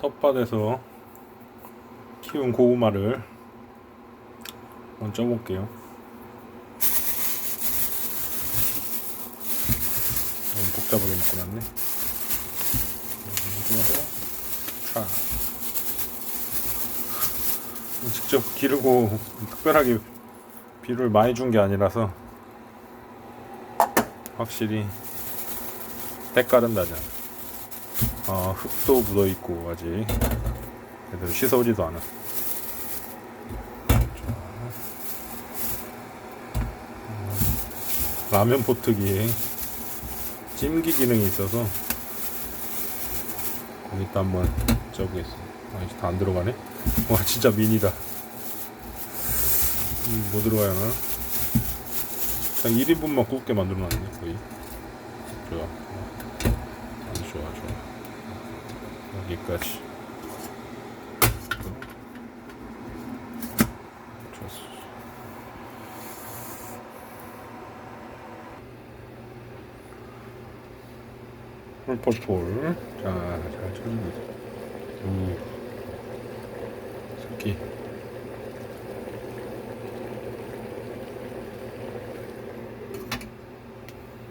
텃밭에서 키운 고구마를 한번 쪄볼게요. 너무 복잡하게 먹고 났네. 직접 기르고 특별하게 비를 많이 준 게 아니라서 확실히 때깔은 나잖아. 어, 흙도 묻어 있고 아직 애들 씻어오지도 않아. 라면 포트기에 찜기 기능이 있어서 거기 다 한번 쪄보겠습니다. 아, 이제 다안 들어가네? 와, 진짜 미니다. 음, 뭐 들어가야 하나? 그냥 1인분만 굽게 만들어 놨네, 거의. 좋아. 아주 좋아, 좋아. 여기까지. 좋았어. 폴폴폴. 자, 잘 쳐주고 있어. 우. 새끼.